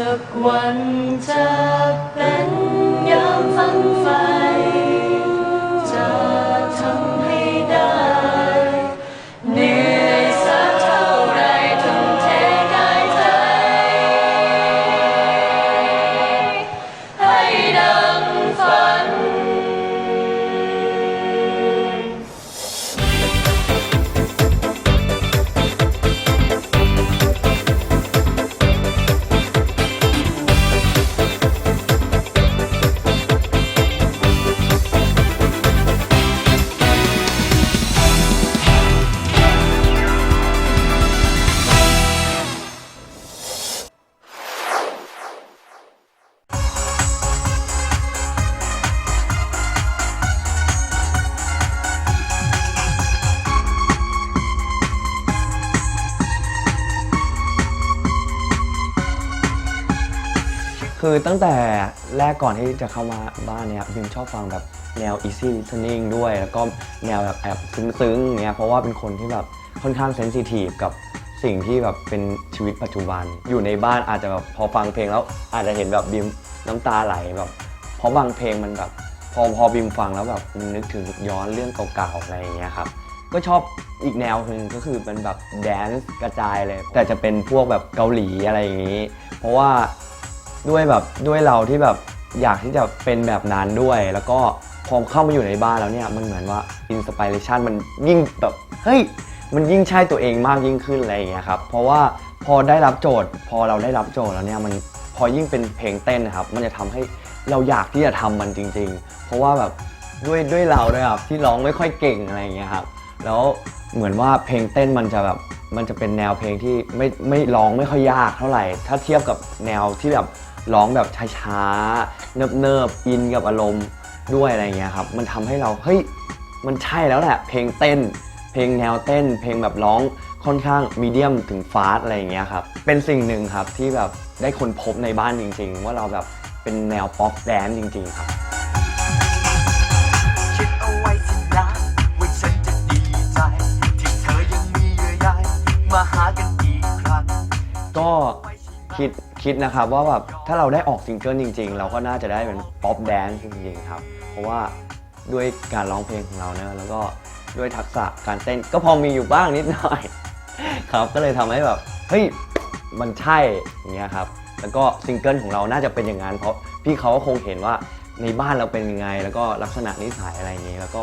สักวันจะเป็นยามฝันไฟ คือตั้งแต่แรกก่อนที่จะเข้ามาบ้านเนี่ยบิมชอบฟังแบบแนว easy listening ด้วย แล้วก็แนวแบบแอบซึ้งๆเนี่ยเพราะว่าเป็นคนที่แบบค่อนข้างเซนซิทีฟกับสิ่งที่แบบเป็นชีวิตปัจจุบัน อยู่ในบ้านอาจจะแบบพอฟังเพลงแล้วอาจจะเห็นแบบบิมน้ำตาไหลแบบ เพราะบางเพลงมันแบบ พอพอบิมฟังแล้วแบบมันนึกถึงย้อนเรื่องเก่าๆอะไรอย่างเงี้ยครับก็ชอบอีกแนวหนึ่งก็คือเป็นแบบแดนซ์กระจายเลย แต่จะเป็นพวกแบบเกาหลีอะไรอย่างนี้ เพราะว่า ด้วยแบบด้วยเราที่แบบอยากที่จะเป็นแบบนั้นด้วย แล้วก็พอเข้ามาอยู่ในบ้านแล้วเนี่ยมันเหมือนว่าอินสปิเรชันมันยิ่งแบบเฮ้ยมันยิ่งใช่ตัวเองมากยิ่งขึ้นอะไรอย่างเงี้ยครับเพราะว่าพอได้รับโจทย์ พอเราได้รับโจทย์แล้วเนี่ยมันพอยิ่งเป็นเพลงเต้นนะครับ มันจะทำให้เราอยากที่จะทำมันจริง ๆ เพราะว่าแบบด้วยด้วยเราด้วยครับที่ร้องไม่ค่อยเก่งอะไรอย่างเงี้ยครับแล้วเหมือนว่าเพลงเต้นมันจะแบบมันจะเป็นแนวเพลงที่ไม่ไม่ร้องไม่ค่อยยากเท่าไหร่ ถ้าเทียบกับแนวที่แบบ ร้องแบบช้าๆ เนิบๆอินกับอารมณ์ด้วยอะไรเงี้ยครับ มันทำให้เราเฮ้ยมันใช่แล้วแหละ เพลงเต้น เพลงแนวเต้น เพลงแบบร้องค่อนข้างมีเดียมถึงฟาสอะไรอย่างเงี้ยครับ เป็นสิ่งหนึ่งครับที่แบบได้คนพบในบ้านจริง ๆ ว่าเราแบบเป็นแนวป๊อปแดนซ์จริง ๆ ครับคิดเอาไว้สินะว่าฉันจะดีใจที่เธอยังมีเยื่อใยมาหากันอีกครั้งก็คิด คิดนะครับว่าแบบถ้าเราได้ออกซิงเกิลจริง ๆ เราก็น่าจะได้เป็นป๊อปแดนซ์จริงๆครับ เพราะว่าด้วยการร้องเพลงของเราเนะแล้วก็ด้วยทักษะการเต้นก็พอมีอยู่บ้างนิดหน่อย ครับก็เลยทำให้แบบเฮ้ยมันใช่อย่างเงี้ยครับแล้วก็ซิงเกิลของเราน่าจะเป็นอย่างนั้นเพราะพี่เขาก็คงเห็นว่าในบ้านเราเป็นยังไง แล้วก็ลักษณะนิสัยอะไรอย่างงี้ แล้วก็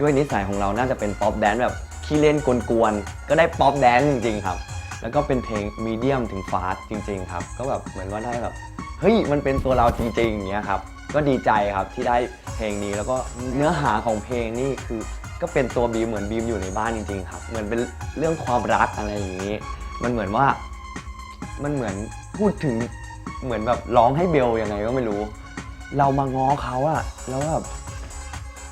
ด้วยนิสัยของเราน่าจะเป็นป๊อปแดนซ์แบบขี้เล่นกวนๆก็ได้ป๊อปแดนซ์จริงๆครับ แล้วก็เป็นเพลงมีเดียมถึงฟาสจริง ๆ ครับ ก็แบบเหมือนว่าได้แบบเฮ้ยมันเป็นตัวเราจริงๆอย่างเงี้ยครับก็ดีใจครับที่ได้เพลงนี้แล้วก็เนื้อหาของเพลงนี่คือ ก็เป็นตัวบีมเหมือนบีมอยู่ในบ้านจริง ๆ ครับ เหมือนเป็นเรื่องความรักอะไรอย่างนี้ มันเหมือนว่ามันเหมือนพูดถึงเหมือนแบบร้องให้เบลยังไงก็ไม่รู้ เรามาง้อเขาอะแล้วแบบ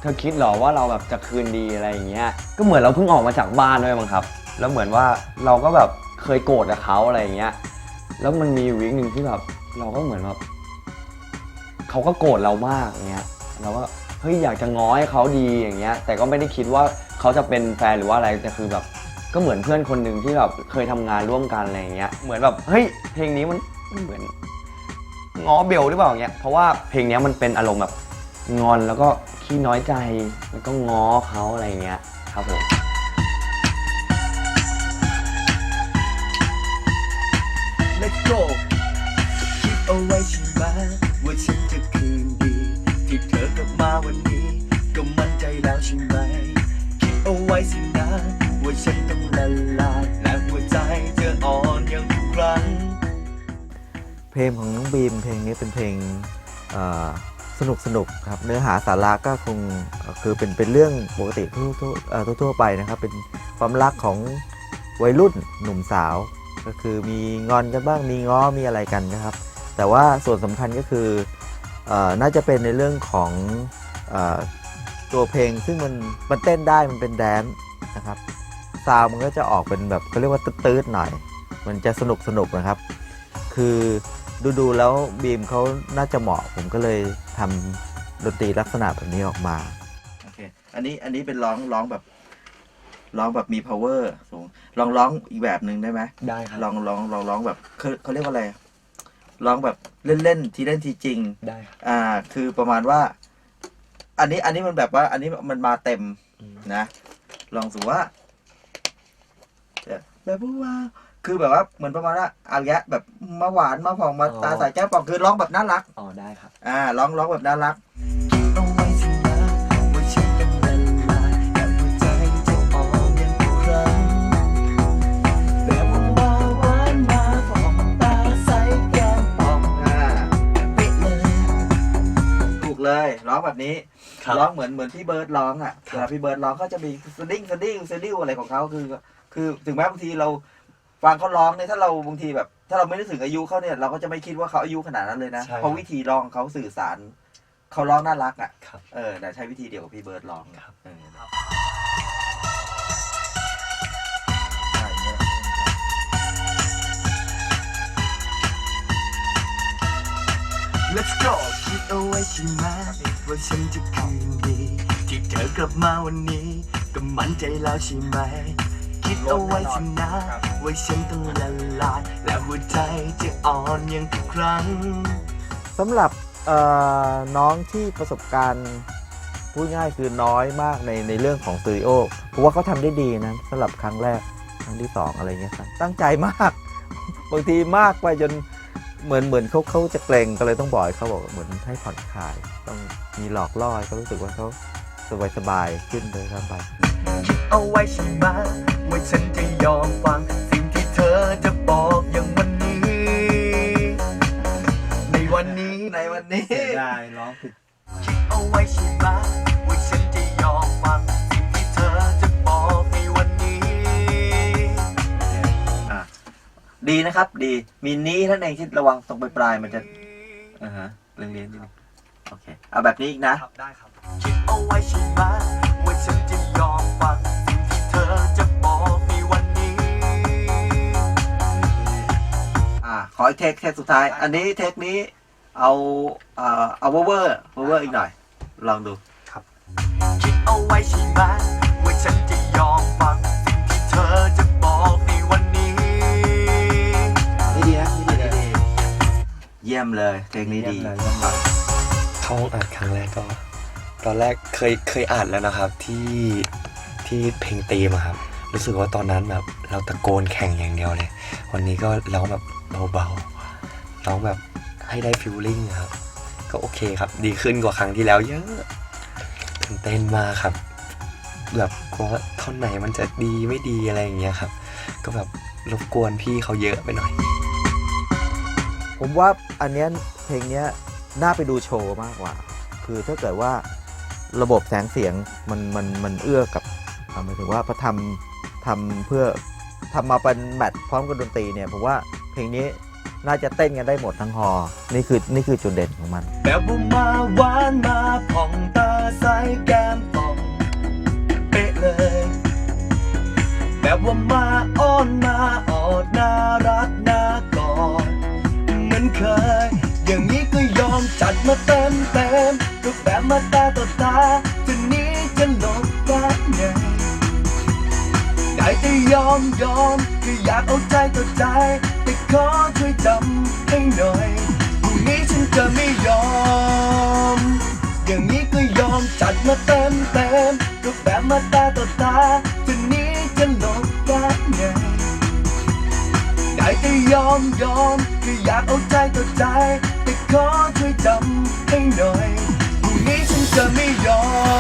เธอคิดหรอว่าเราแบบจะคืนดีอะไรอย่างเงี้ยก็เหมือนเราเพิ่งออกมาจากบ้านด้วยมั้งครับ แล้วเหมือนว่าเราก็แบบเคยโกรธกับเขาอะไรอย่างเงี้ย แล้วมันมีวิกหนึ่งที่แบบเราก็เหมือนแบบเขาก็โกรธเรามากอย่างเงี้ย เราก็เฮ้ยอยากจะง้อให้เขาดีอย่างเงี้ย แต่ก็ไม่ได้คิดว่าเขาจะเป็นแฟนหรือว่าอะไรแต่คือแบบ ก็เหมือนเพื่อนคนหนึ่งที่แบบเคยทำงานร่วมกันอะไรอย่างเงี้ย เหมือนแบบเฮ้ยเพลงนี้มันเหมือนง้อเบลหรือเปล่าเงี้ย เพราะว่าเพลงนี้มันเป็นอารมณ์แบบงอนแล้วก็ขี้น้อยใจแล้วก็ง้อเขาอะไรเงี้ยครับผม เอาไว้ใช่ไหมว่าฉันจะคืนดีที่เธอกลับมาวันนี้ ก็มั่นใจแล้วใช่ไหมคิดเอาไว้สินะว่าฉันต้องละลายและหัวใจเธออ่อนอย่างทุกครั้งเพลงของน้องบีมเพลงนี้เป็นเพลงสนุกสนุกครับเนื้อหาสาระก็คงคือเป็นเป็นเรื่องปกติทั่วทั่วทั่วไปนะครับ เป็นความรักของวัยรุ่นหนุ่มสาว ก็คือมีงอนกันบ้างมีง้อมีอะไรกันนะครับ แต่ว่าส่วนสำคัญก็คือเออน่าจะเป็นในเรื่องของเออตัวเพลงซึ่งมันมันเต้นได้มันเป็นแดนซ์นะครับซาวด์มันก็จะออกเป็นแบบเขาเรียกว่าตืดๆหน่อย มันจะสนุกสนุกนะครับ คือดูดูๆแล้วบีมเขาน่าจะเหมาะ ผมก็เลยทำดนตรีลักษณะแบบนี้ออกมาโอเคอันนี้อันนี้เป็นร้องร้องแบบร้องแบบมี power สูงลองร้องอีกแบบหนึ่งได้ไหมได้ครับลองลองลองร้องแบบเขาเขาเรียกว่าอะไร ร้องแบบเล่นๆทีเล่นทีจริง ได้ครับ อ่า คือประมาณว่า อันนี้อันนี้มันแบบว่า อันนี้มันมาเต็มอืม นะ ลองสูว่าแบบว่าคือแบบว่าเหมือนประมาณว่าเอาแยะแบบมาหวานมาผ่องมาตาใสแก้มป่องคือร้องแบบน่ารัก อ๋อได้ครับ อ่าร้องร้องแบบน่ารัก แบบนี้ครับ ร้องเหมือนเหมือนพี่เบิร์ดร้องอะครับ เวลาพี่เบิร์ดร้องก็จะมีสดิ้งสดิ้งสดิ้วอะไรของเขาคือ คือถึงแม้บางทีเราฟังเขาร้องเนี่ยถ้าเราบางทีแบบ ถ้าเราไม่ได้ถึงอายุเขาเนี่ยเราก็จะไม่คิดว่าเขาอายุขนาดนั้นเลยนะใช่เพราะวิธีร้องเขาสื่อสารเขาร้องน่ารักอะครับ เออแต่ใช้วิธีเดียวกับพี่เบิร์ดร้องครับเออ Let's go คิดเอาไว้ใช่ไหมว่าฉันจะคืนดี ที่เธอกลับมาวันนี้ ก็มั่นใจแล้วใช่ไหม คิดเอาไว้สินะว่าฉันต้องละลาย และหัวใจจะอ่อนอย่างทุกครั้ง สำหรับเอ่อน้องที่ประสบการณ์พูดง่ายคือน้อยมากในในเรื่องของสตูดิโอเพราะว่าเขาทำได้ดีนะสำหรับครั้งแรก ครั้งที่สองอะไรเงี้ยครับตั้งใจมาก บางทีมากไปจน เหมือนเหมือนเขาเขาจะเกรงก็เลยต้องบอกให้เขาบอกเหมือนให้ผ่อนคลาย ต้องมีหลอกล่อให้เขารู้สึกว่าเขาสบายสบายๆขึ้นเลยครับไปคิดเอาไว้ใช่ไหมว่าฉันจะยอมฟังสิ่งที่เธอจะบอกอย่างวันนี้ ในวันนี้ในวันนี้ ได้ร้องผิด คิดเอาไว้ใช่ไหมว่าฉัน ดีนะครับ ดีมีนี้ท่านเองที่ระวังตรงปลายๆมันจะอ่าฮะเรื่องเลี้ยนนิดนึงโอเคเอาแบบนี้อีกนะ ครับได้ครับ คิดเอาไว้ใช่ไหมว่าฉันจะยอมฟังสิ่งที่เธอจะบอกในวันนี้ อ่าขออีกเทคเทคสุดท้าย อันนี้เทคนี้เอาเอ่อเอาเวอร์เวอร์เวอร์เวอร์อีกหน่อย ลองดูคิดเอาไว้ใช่ไหมว่าฉันจะยอมฟังสิ่งที่เธอจะ ยี่ยมเลยเทคนี้ดี เยี่ยมเลยเยี่ยมเลยเข้าห้องอัดครั้งแรกก็ ตอนแรกเคยเคยอ่านแล้วนะครับที่ที่เพลงตีมอะครับ รู้สึกว่าตอนนั้นแบบเราตะโกนแข่งอย่างเดียวเลย วันนี้ก็ร้องแบบเบาๆร้องแบบให้ได้ฟิลลิ่งครับ ก็โอเคครับ ดีขึ้นกว่าครั้งที่แล้วเยอะตื่นเต้นมากครับ แบบกลัวว่าท่อนไหนมันจะดีไม่ดีอะไรอย่างเงี้ยครับ ก็แบบรบกวนพี่เขาเยอะไปหน่อย ผมว่าอันเนี้ยเพลงเนี้ยน่าไปดูโชว์มากกว่า คือถ้าเกิดว่าระบบแสงเสียงมันมันมันเอื้อกับอ่าหมายถึงว่าพอทำทำเพื่อทำมาเป็นแมทพร้อมกับดนตรีเนี่ยผมว่าเพลงนี้น่าจะเต้นกันได้หมดทั้งฮอ นี่คือนี่คือจุดเด่นของมัน แบบว่ามาหวานมาผ่องตาใสแก้มป่อง เป๊ะเลย แบบว่ามาอ้อนมา มาเต็มเต็มรูปแบบมาตาต่อตาทีนี้จะหลบได้ไงได้แต่ยอมยอมคือยากเอาใจต่อใจ แต่ขอช่วยจำให้หน่อยพรุ่งนี้ฉันจะไม่ยอม อย่างนี้ก็ยอมจัดมาเต็มเต็มรูปแบบมาตาต่อตาทีนี้จะหลบได้ไงได้แต่ยอมยอมคือยากเอาใจต่อใจ ขอช่วยจำให้หน่อยพรุ่งนี้ฉันจะไม่ยอม